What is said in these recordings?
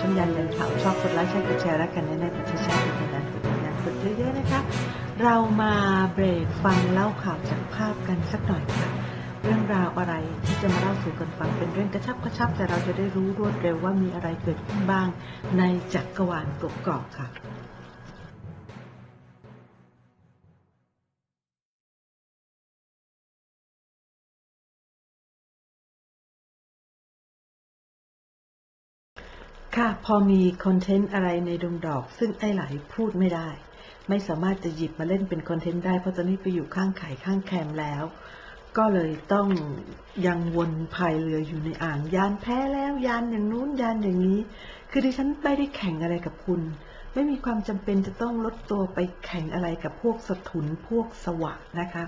ช่องยันยันข่าวชอบกดไลค์ใช่กดแชร์รักกันแน่ๆกดแชร์กดติดตามกดติดตานกดเยอะๆนะคะ เรามาเบรกฟังเล่าข่าวจากภาพกันสักหน่อยค่ะ เรื่องราวอะไรที่จะมาเล่าสู่กันฟังเป็นเรื่องกระชับกระชับแต่เราจะได้รู้รวดเร็วว่ามีอะไรเกิดขึ้นบ้าง ในจักรวาลกบกอกค่ะ ค่ะ พอมีคอนเทนต์อะไรในดงดอก ซึ่งไอ้ไหลพูดไม่ได้ ไม่สามารถจะหยิบมาเล่นเป็นคอนเทนต์ได้ เพราะตอนนี้ไปอยู่ข้างไข่ข้างแคมแล้ว ก็เลยต้องยังวนพายเรืออยู่ในอ่าง ยานแพ้แล้วยานอย่างนู้นยานอย่างนี้ คือดิฉันไม่ได้แข่งอะไรกับคุณ ไม่มีความจำเป็นจะต้องลดตัวไปแข่งอะไรกับพวกสถุนพวกสวะนะคะ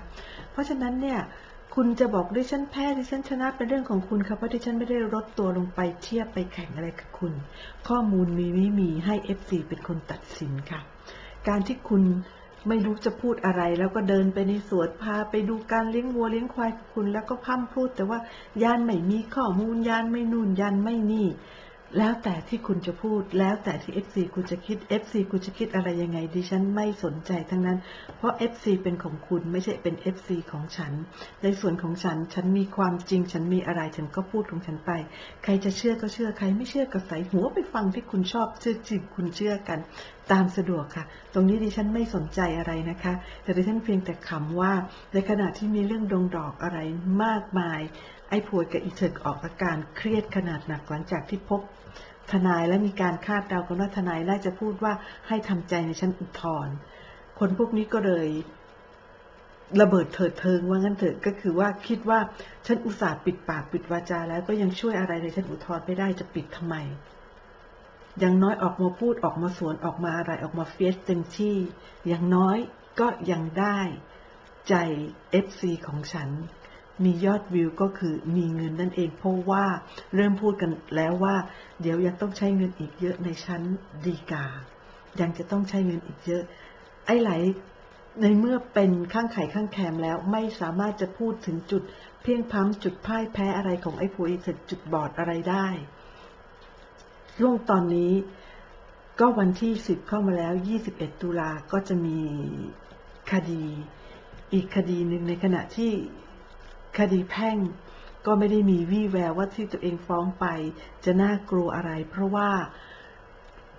เพราะฉะนั้นเนี่ย คุณจะบอกดิฉันแพ้ดิฉันชนะเป็นเรื่องของคุณค่ะเพราะดิฉันไม่ได้ลดตัวลงไปเทียบไปแข่งอะไรกับคุณ ข้อมูลมีไม่มีให้ FC เป็นคนตัดสินค่ะ การที่คุณไม่รู้จะพูดอะไรแล้วก็เดินไปในสวนพาไปดูการเลี้ยงวัวเลี้ยงควายคุณ แล้วก็พร่ำพูดแต่ว่ายานไม่มีข้อมูลยานไม่นู่นยานไม่นี่ แล้วแต่ที่คุณจะพูด แล้วแต่ที่ FC คุณจะคิด FC คุณจะคิดอะไรยังไงดิฉันไม่สนใจทั้งนั้น เพราะ FC เป็นของคุณไม่ใช่เป็น FC ของฉัน ในส่วนของฉัน ฉันมีความจริง ฉันมีอะไรฉันก็พูดของฉันไป ใครจะเชื่อก็เชื่อใครไม่เชื่อก็ใส่หัวไปฟังที่คุณชอบเชื่อจริงคุณเชื่อกัน ตามสะดวกค่ะ ตรงนี้ดิฉันไม่สนใจอะไรนะคะ แต่ดิฉันเพียงแต่ขำว่า ในขณะที่มีเรื่องดงดอกอะไรมากมาย ไอ้พวยกับอีเถิกออกอาการเครียดขนาดหนักหลังจากที่พบ ทนายและมีการคาดเดากันว่าทนายน่าจะพูดว่าให้ทำใจในชั้นอุทธรณ์คนพวกนี้ก็เลยระเบิดเถิดเทิงว่างั้นเถิดก็คือว่าคิดว่าฉันอุตส่าห์ปิดปากปิดวาจาแล้วก็ยังช่วยอะไรในชั้นอุทธรณ์ไม่ได้จะปิดทำไมอย่างน้อยออกมาพูดออกมาสวนออกมาอะไรออกมาเฟียสเต็มที่อย่างน้อยก็ยังได้ใจ FC ของฉัน มียอดวิวก็คือมีเงินนั่นเอง เพราะว่าเริ่มพูดกันแล้วว่า เดี๋ยวยังต้องใช้เงินอีกเยอะในชั้นดีกา ยังจะต้องใช้เงินอีกเยอะ ไอ้ไหลในเมื่อเป็นข้างไข่ข้างแคมแล้วไม่สามารถจะพูดถึงจุดเพียงพ้ำจุดพ่ายแพ้อะไรของไอ้ผู้อีกจุดบอดอะไรได้ช่วงตอนนี้ก็วันที่สิบเข้ามาแล้ว21ตุลาก็จะมีคดี อีกคดีหนึ่งในขณะที่ คดีแพ่งก็ไม่ได้มีวี่แววว่าที่ตัวเองฟ้องไป จะน่ากลัวอะไร เพราะว่า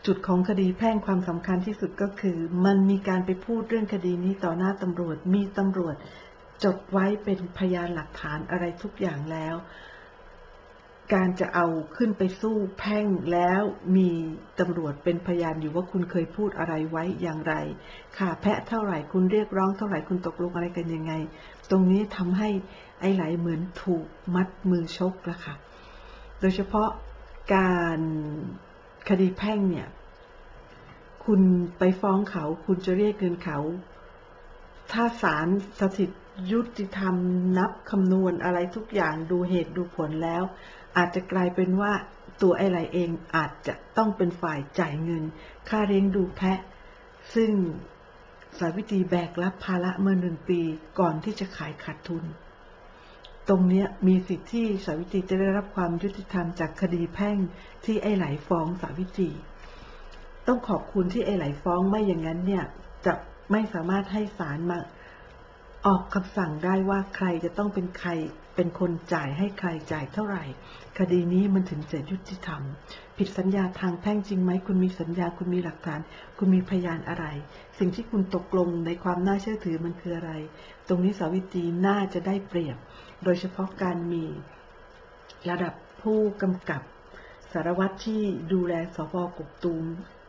จุดของคดีแพ่งความสำคัญที่สุดก็คือ มันมีการไปพูดเรื่องคดีนี้ต่อหน้าตำรวจมีตำรวจจดไว้เป็นพยานหลักฐานอะไรทุกอย่างแล้ว การจะเอาขึ้นไปสู้แพ่งแล้วมีตำรวจเป็นพยานอยู่ว่าคุณเคยพูดอะไรไว้อย่างไร ค่าแพะเท่าไหร่คุณเรียกร้องเท่าไหร่คุณตกลงอะไรกันยังไง ตรงนี้ทำให้ไอ้ไหลเหมือนถูกมัดมือชกละค่ะ โดยเฉพาะการคดีแพ่งเนี่ย คุณไปฟ้องเขา คุณจะเรียกเงินเขา ถ้าศาลสถิตยุติธรรมนับคำนวณอะไรทุกอย่างดูเหตุดูผลแล้ว อาจจะกลายเป็นว่าตัวไอ้ไหลเองอาจจะต้องเป็นฝ่ายจ่ายเงิน ค่าเลี้ยงดูแพะ ซึ่งสาวิตรีแบกรับภาระเมื่อหนึ่งปีก่อนที่จะขายขาดทุน ตรงนี้มีสิทธิ์ที่สาวิตรีจะได้รับความยุติธรรมจากคดีแพ่งที่ไอ้ไหลฟ้องสาวิตรี ต้องขอบคุณที่ไอ้ไหลฟ้องไม่อย่างนั้นเนี่ยจะไม่สามารถให้ศาลมา ออกคำสั่งได้ว่าใครจะต้องเป็นใครเป็นคนจ่ายให้ใครจ่ายเท่าไหร่ คดีนี้มันถึงจะยุติธรรม ผิดสัญญาทางแพ่งจริงไหม คุณมีสัญญาคุณมีหลักฐาน คุณมีพยานอะไร สิ่งที่คุณตกลงในความน่าเชื่อถือมันคืออะไร ตรงนี้สาวิตรีน่าจะได้เปรียบ โดยเฉพาะการมีระดับผู้กำกับสารวัตรที่ดูแลสพกกตูม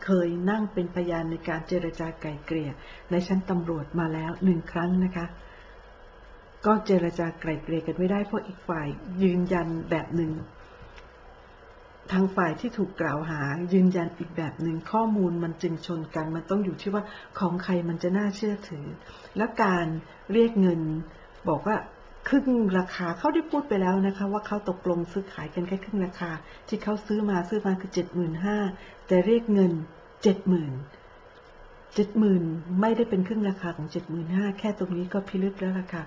เคยนั่งเป็นพยานในการเจรจาไกล่เกลี่ยในชั้นตำรวจมาแล้วหนึ่งครั้งนะคะ ก็เจรจาไกล่เกลี่ยกันไม่ได้เพราะอีกฝ่ายยืนยันแบบหนึ่งทางฝ่ายที่ถูกกล่าวหายืนยันอีกแบบหนึ่งข้อมูลมันจึงชนกัน มันต้องอยู่ที่ว่าของใครมันจะน่าเชื่อถือ และการเรียกเงินบอกว่า ครึ่งราคาเขาได้พูดไปแล้วนะคะ ว่าเขาตกลงซื้อขายกันแค่ครึ่งราคา ที่เขาซื้อมาซื้อมาคือเจ็ดหมื่นห้าแต่เรียกเงินเจ็ดหมื่นเจ็ดหมื่นไม่ได้เป็นครึ่งราคาของเจ็ดหมื่นห้าแค่ตรงนี้ก็พิลึกแล้วล่ะค่ะ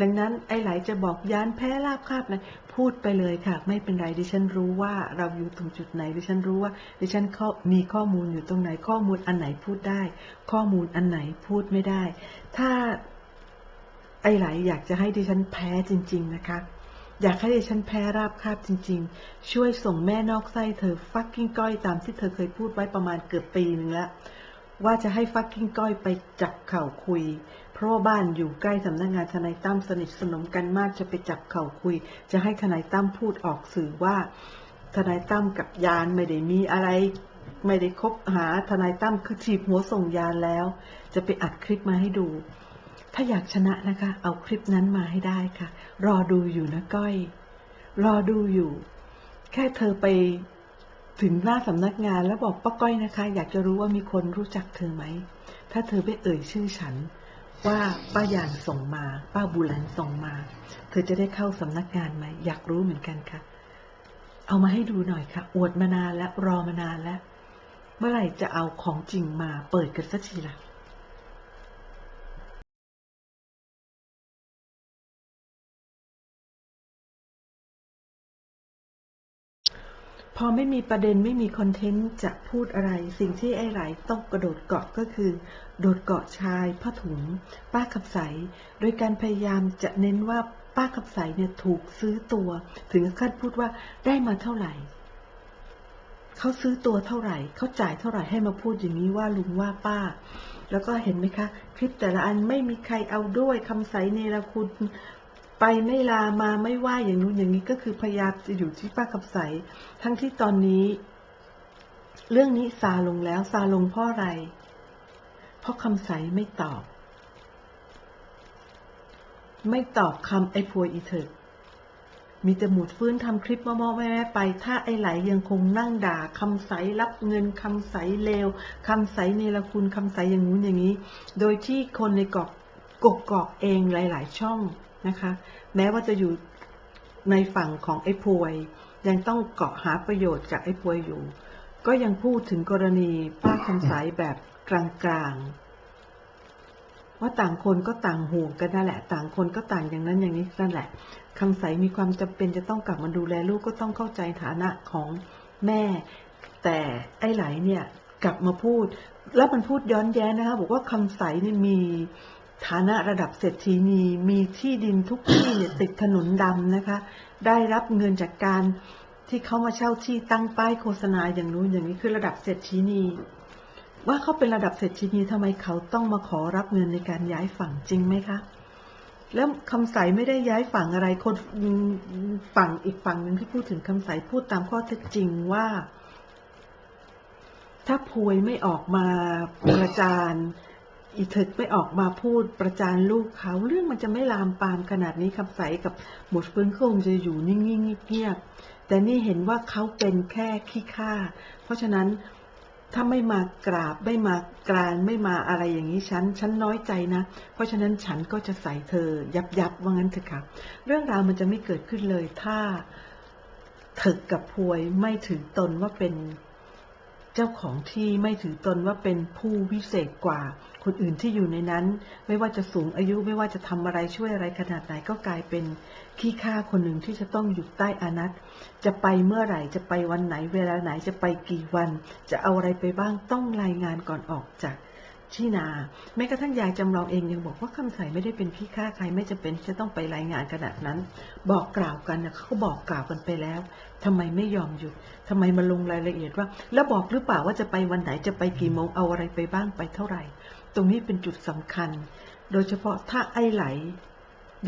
ดังนั้นไอ้ไหลจะบอกยานแพ้ลาบคาบเลยพูดไปเลยค่ะ ไม่เป็นไรดิฉันรู้ว่าเราอยู่ตรงจุดไหนดิฉันรู้ว่าดิฉันข้อมีข้อมูลอยู่ตรงไหนข้อมูลอันไหนพูดได้ ข้อมูลอันไหนพูดไม่ได้ ถ้า ไอ้ไหลอยากจะให้ดิฉันแพ้จริง ๆ นะคะ อยากให้ดิฉันแพ้ราบคาบจริง ๆ ช่วยส่งแม่นอกไส้เธอฟักกิ้งก้อยตามที่เธอเคยพูดไว้ประมาณเกือบปีนึงแล้วว่าจะให้ฟักกิ้งก้อยไปจับเข่าคุย เพราะว่าบ้านอยู่ใกล้สำนักงานทนายตั้มสนิทสนมกันมากจะไปจับเข่าคุย จะให้ทนายตั้มพูดออกสื่อว่า ทนายตั้มกับยานไม่ได้มีอะไร ไม่ได้คบหาทนายตั้มคือฉีบหัวส่งยานแล้ว จะไปอัดคลิปมาให้ดู ถ้าอยากชนะนะคะ เอาคลิปนั้นมาให้ได้ค่ะ รอดูอยู่นะก้อย รอดูอยู่ แค่เธอไปถึงหน้าสำนักงานแล้วบอกป้าก้อยนะคะ อยากจะรู้ว่ามีคนรู้จักเธอไหม ถ้าเธอไม่เอ่ยชื่อฉัน ว่าป้าหยานส่งมา ป้าบูรันส่งมา เธอจะได้เข้าสำนักงานไหม อยากรู้เหมือนกันค่ะ เอามาให้ดูหน่อยค่ะ อวดมานานแล้วรอมานานแล้ว เมื่อไหร่จะเอาของจริงมาเปิดกันสักทีล่ะ พอไม่มีประเด็นไม่มีคอนเทนต์จะพูดอะไร สิ่งที่ไอ้ไหลต้องกระโดดเกาะก็คือ โดดเกาะชายผ้าถุง ป้าขับใส โดยการพยายามจะเน้นว่าป้าขับใสเนี่ยถูกซื้อตัว ถึงขั้นพูดว่าได้มาเท่าไหร่เขาซื้อตัวเท่าไหร่เขาจ่ายเท่าไหร่ให้มาพูดอย่างนี้ว่าลุงว่าป้า แล้วก็เห็นไหมคะ คลิปแต่ละอันไม่มีใครเอาด้วยคำใสเนรคุณ ไปไม่ลามาไม่ว่าอย่างนู้นอย่างนี้ก็คือพยายามจะอยู่ที่ป้าคำใส ทั้งที่ตอนนี้ เรื่องนี้ซาลงแล้วซาลงเพราะอะไร เพราะคำใสไม่ตอบ ไม่ตอบคำไอ้พวยอีเถิดมีแต่หมุดฟื้นทำคลิปมอๆแม่ๆไป ถ้าไอ้ไหลยังคงนั่งด่าคำใสรับเงินคำใสเลวคำใสเนรคุณคำใสอย่างนู้นอย่างนี้ โดยที่คนในกอกกกอกเองหลาย ๆ ช่อง นะคะ แม้ว่าจะอยู่ในฝั่งของไอ้พวย ยังต้องเกาะหาประโยชน์จากไอ้พวยอยู่ ก็ยังพูดถึงกรณีป้าคำใสแบบกลางๆ ว่าต่างคนก็ต่างห่วงกันนั่นแหละ ต่างคนก็ต่างอย่างนั้นอย่างนี้นั่นแหละคำใสมีความจำเป็นจะต้องกลับมาดูแลลูกก็ต้องเข้าใจฐานะของแม่ แต่ไอ้ไหลเนี่ยกลับมาพูด แล้วมันพูดย้อนแย้งนะคะบอกว่าคำใสเนี่ยมี ฐานะระดับเศรษฐีนีมีที่ดินทุกที่เนี่ยติดถนนดำนะคะ ได้รับเงินจากการที่เขามาเช่าที่ตั้งป้ายโฆษณาอย่างนู้นอย่างนี้คือระดับเศรษฐีนี ว่าเขาเป็นระดับเศรษฐีนีทำไมเขาต้องมาขอรับเงินในการย้ายฝั่งจริงไหมคะ แล้วคำใสไม่ได้ย้ายฝั่งอะไรคนฝั่งอีกฝั่งหนึ่งที่พูดถึงคำใสพูดตามข้อเท็จจริงว่า ถ้าพวยไม่ออกมาประจาน อีเถิดไม่ออกมาพูดประจานลูกเขา เรื่องมันจะไม่ลามปามขนาดนี้คำใสกับหมดเฟื้นคงจะอยู่นิ่งๆเงียบๆแต่นี่เห็นว่าเขาเป็นแค่ขี้ข้าเพราะฉะนั้นถ้าไม่มากราบไม่มากรานไม่มาอะไรอย่างนี้ฉันฉันน้อยใจนะ เพราะฉะนั้นฉันก็จะใส่เธอ ยับยับว่างั้นเถอะค่ะ เรื่องราวมันจะไม่เกิดขึ้นเลยถ้าเถิกกับพวยไม่ถือตนว่าเป็น เจ้าของที่ไม่ถือตนว่าเป็นผู้วิเศษกว่า คนอื่นที่อยู่ในนั้น ไม่ว่าจะสูงอายุไม่ว่าจะทำอะไรช่วยอะไรขนาดไหนก็กลายเป็นขี้ข้าคนหนึ่งที่จะต้องอยู่ใต้อานัตจะไปเมื่อไหร่จะไปวันไหนเวลาไหนจะไปกี่วัน จะเอาอะไรไปบ้างต้องรายงานก่อนออกจาก ที่นา แม้กระทั่งยายจำลองเองยังบอกว่าคำใสไม่ได้เป็นขี้ข้าใครไม่จำเป็นจะต้องไปรายงานขนาดนั้น บอกกล่าวกันนะเขาก็บอกกล่าวกันไปแล้วทำไมไม่ยอมหยุดทำไมมาลงรายละเอียดว่า แล้วบอกหรือเปล่าว่าจะไปวันไหนจะไปกี่โมงเอาอะไรไปบ้างไปเท่าไหร่ ตรงนี้เป็นจุดสำคัญ โดยเฉพาะถ้าไอ้ไหล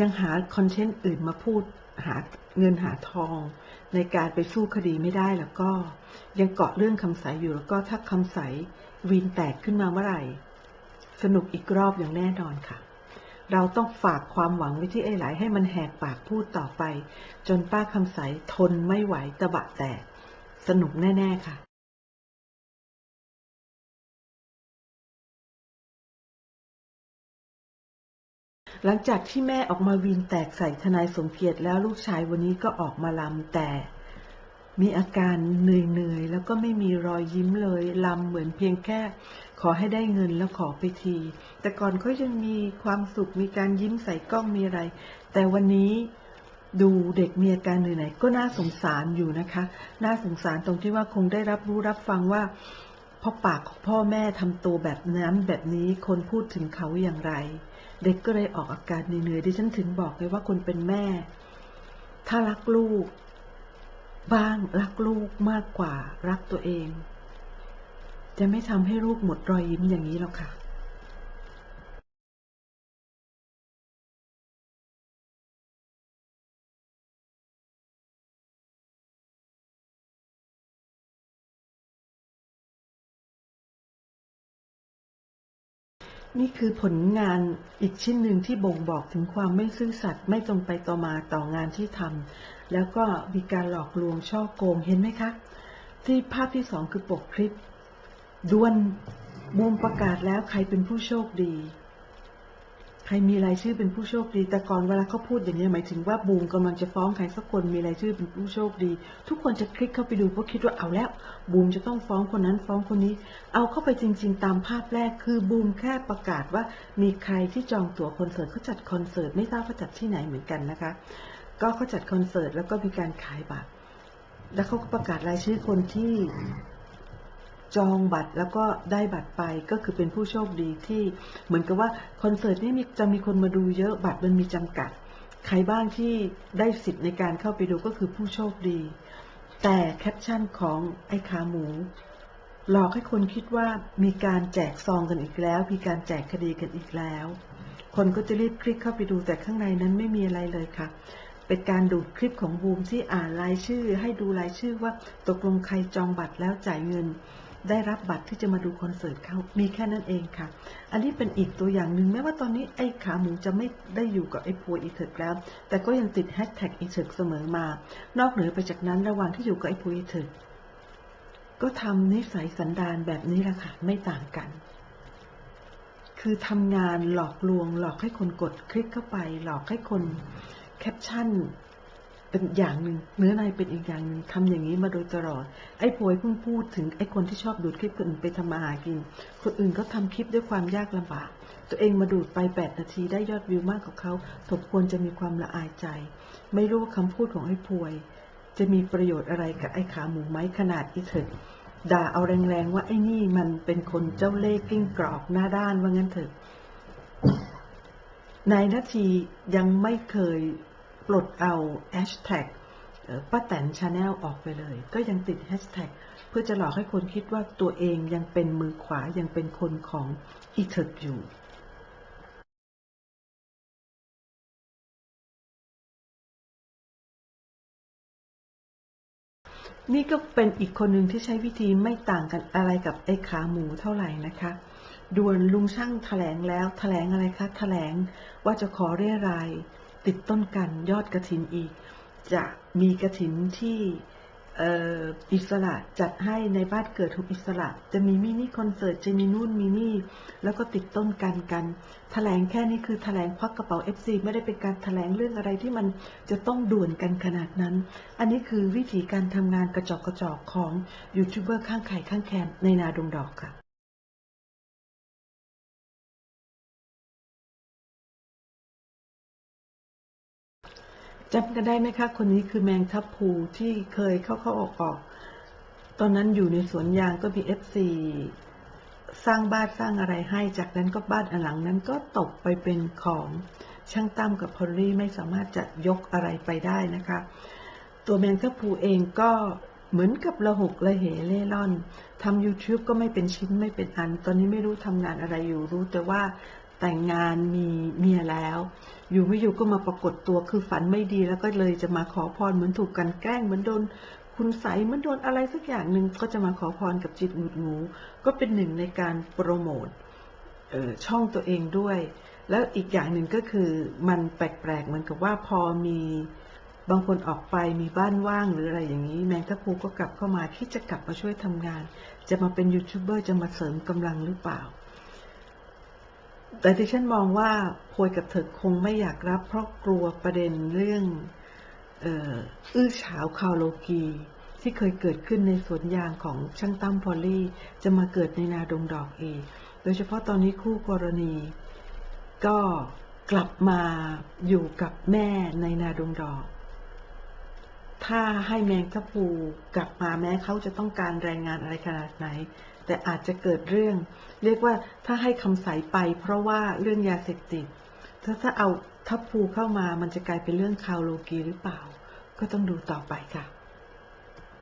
ยังหาคอนเทนต์อื่นมาพูดหาเงินหาทอง ในการไปสู้คดีไม่ได้แล้วก็ ยังเกาะเรื่องคำใสอยู่แล้วก็ถ้าคำใสวีนแตกขึ้นมาเมื่อไหร่ สนุกอีกรอบอย่างแน่นอนค่ะ เราต้องฝากความหวังไว้ที่ไอ้ไหลให้มันแหกปากพูดต่อไป จนป้าคำใสทนไม่ไหวตะบะแตก สนุกแน่ ๆ ค่ะหลังจากที่แม่ออกมาวีนแตกใส่ทนายสมเกียรติแล้วลูกชายวันนี้ก็ออกมาลำแต่ มีอาการเหนื่อยๆ แล้วก็ไม่มีรอยยิ้มเลยลำเหมือนเพียงแค่ขอให้ได้เงินแล้วขอไปที แต่ก่อนเขายังมีความสุขมีการยิ้มใส่กล้องมีอะไร แต่วันนี้ดูเด็กมีอาการเหนื่อยไหนก็น่าสงสารอยู่นะคะ น่าสงสารตรงที่ว่าคงได้รับรู้รับฟังว่าพ่อปากของพ่อแม่ทำตัวแบบนั้นแบบนี้คนพูดถึงเขาอย่างไร เด็กก็เลยออกอาการเหนื่อยๆดิฉันถึงบอกเลยว่าคนเป็นแม่ ถ้ารักลูก บ้างรักลูกมากกว่ารักตัวเอง จะไม่ทำให้ลูกหมดรอยยิ้มอย่างนี้หรอกค่ะนี่คือผลงานอีกชิ้นหนึ่งที่บ่งบอกถึงความไม่ซื่อสัตย์ไม่ตรงไปต่อมาต่องานที่ทำ แล้วก็มีการหลอกลวงช่อโกงเห็นไหมคะ ที่ภาพที่สองคือปกคลิปดวนบูมประกาศแล้วใครเป็นผู้โชคดี ใครมีรายชื่อเป็นผู้โชคดี แต่ก่อนเวลาเขาพูดอย่างนี้หมายถึงว่าบูมกำลังจะฟ้องใครสักคนมีรายชื่อเป็นผู้โชคดี ทุกคนจะคลิกเข้าไปดูเพราะคิดว่าเอาแล้ว บูมจะต้องฟ้องคนนั้นฟ้องคนนี้ เอาเข้าไปจริง ๆ ตามภาพแรกคือบูมแค่ประกาศว่ามีใครที่จองตั๋วคอนเสิร์ตเขาจัดคอนเสิร์ตไม่ทราบเขาจัดที่ไหนเหมือนกันนะคะ ก็เขาจัดคอนเสิร์ตแล้วก็มีการขายบัตร แล้วเขาก็ประกาศรายชื่อคนที่จองบัตรแล้วก็ได้บัตรไปก็คือเป็นผู้โชคดีที่เหมือนกับว่าคอนเสิร์ตนี้มีจะมีคนมาดูเยอะบัตรมันมีจำกัด ใครบ้างที่ได้สิทธิ์ในการเข้าไปดูก็คือผู้โชคดี แต่แคปชั่นของไอ้ขาหมู หลอกให้คนคิดว่ามีการแจกซองกันอีกแล้ว มีการแจกคดีกันอีกแล้ว คนก็จะรีบคลิกเข้าไปดูแต่ข้างในนั้นไม่มีอะไรเลยค่ะ เป็นการดูดคลิปของบูมที่อ่านรายชื่อ ให้ดูรายชื่อว่าตกลงใครจองบัตรแล้วจ่ายเงิน ได้รับบัตรที่จะมาดูคอนเสิร์ตเขามีแค่นั้นเองค่ะ อันนี้เป็นอีกตัวอย่างหนึ่งแม้ว่าตอนนี้ไอ้ขาหมูจะไม่ได้อยู่กับไอ้ปัวอีเถิกแล้ว แต่ก็ยังติดแฮชแท็กอีเถิกเสมอมา นอกเหนือไปจากนั้นระหว่างที่อยู่กับไอ้ปัวอีเถิกก็ทำนิสัยสันดานแบบนี้แหละค่ะ ไม่ต่างกัน คือทำงานหลอกลวง หลอกให้คนกดคลิกเข้าไป หลอกให้คน แคปชั่นเป็นอย่างหนึ่งเนื้อในเป็นอีกอย่างหนึ่งทำอย่างนี้มาโดยตลอด ไอ้โพยเพิ่งพูดถึงไอ้คนที่ชอบดูดคลิปคนอื่นไปทำมาหากิน คนอื่นก็ทำคลิปด้วยความยากลำบาก ตัวเองมาดูดไปแปดนาทีได้ยอดวิวมากกว่าเขาสมควรจะมีความละอายใจ ไม่รู้ว่าคำพูดของไอ้พยจะมีประโยชน์อะไรกับไอ้ขาหมูไหมขนาดอีเถิดด่าเอาแรงๆว่าไอ้นี่มันเป็นคนเจ้าเล่ห์กิ้งกรอกหน้าด้านว่างั้นเถอะนายนาทียังไม่เคย ปลดเอาแฮชแท็กป้าแตนชาแนลออกไปเลย ก็ยังติดแฮชแท็กเพื่อจะหลอกให้คนคิดว่าตัวเองยังเป็นมือขวายังเป็นคนของอีเถิดอยู่นี่ก็เป็นอีกคนหนึ่งที่ใช้วิธีไม่ต่างกันอะไรกับไอ้ขาหมูเท่าไหร่นะคะ ด่วนลุงช่างแถลงแล้วแถลงอะไรคะแถลงว่าจะขอเรียราย ติดต้นกันยอดกระถินอีก จะมีกระถินที่อิสระจัดให้ในบ้านเกิดของอิสระ จะมีมินิคอนเสิร์ตจะมีนู่นมีนี่ แล้วก็ติดต้นกันกันแถลงแค่นี้คือแถลงควักกระเป๋า FC ไม่ได้เป็นการแถลงเรื่องอะไรที่มันจะต้องด่วนกันขนาดนั้น อันนี้คือวิธีการทำงานกระจอกกระจอกของยูทูบเบอร์ข้างไข่ข้างแคมในนาดงดอกค่ะ จำกันได้ไหมคะคนนี้คือแมงทับพูที่เคยเข้าเข้าออกออก ตอนนั้นอยู่ในสวนยางก็มีเอฟซีสร้างบ้านสร้างอะไรให้ จากนั้นก็บ้านอันหลังนั้นก็ตกไปเป็นของช่างตั้มกับพอลลี่ไม่สามารถจะยกอะไรไปได้นะคะ ตัวแมงทับพูเองก็เหมือนกับระหกระเหเล่ร่อนทำ YouTube ก็ไม่เป็นชิ้นไม่เป็นอัน ตอนนี้ไม่รู้ทำงานอะไรอยู่รู้แต่ว่า แต่งงานมีเมียแล้ว อยู่ไม่อยู่ก็มาปรากฏตัวคือฝันไม่ดีแล้วก็เลยจะมาขอพรเหมือนถูกกันแกล้งเหมือนโดนคุณใสเหมือนโดนอะไรสักอย่างหนึ่งก็จะมาขอพรกับจิตหงุดหงูก็เป็นหนึ่งในการโปรโมทช่องตัวเองด้วย แล้วอีกอย่างหนึ่งก็คือมันแปลกๆเหมือนกับว่าพอมีบางคนออกไปมีบ้านว่างหรืออะไรอย่างนี้ แมงทัพพูก็กลับเข้ามาที่จะกลับมาช่วยทำงาน จะมาเป็นยูทูบเบอร์จะมาเสริมกำลังหรือเปล่า แต่ที่ฉันมองว่าพวยกับเถิดคงไม่อยากรับ เพราะกลัวประเด็นเรื่องเอ,อื้อฉาวคาวโลกีที่เคยเกิดขึ้นในสวนยางของช่างตั้มพอลลี่ จะมาเกิดในนาดงดอกเองโดยเฉพาะตอนนี้คู่กรณี ก็กลับมาอยู่กับแม่ในนาดงดอก ถ้าให้แมงทัพูกลับมาแม้เขาจะต้องการแรงงานอะไรขนาดไหน แต่อาจจะเกิดเรื่อง เรียกว่าถ้าให้คำใสไป เพราะว่าเรื่องยาเสพติด ถ้าถ้าเอาทัพภูเข้ามามันจะกลายเป็นเรื่องคาวโลกีหรือเปล่า ก็ต้องดูต่อไปค่ะ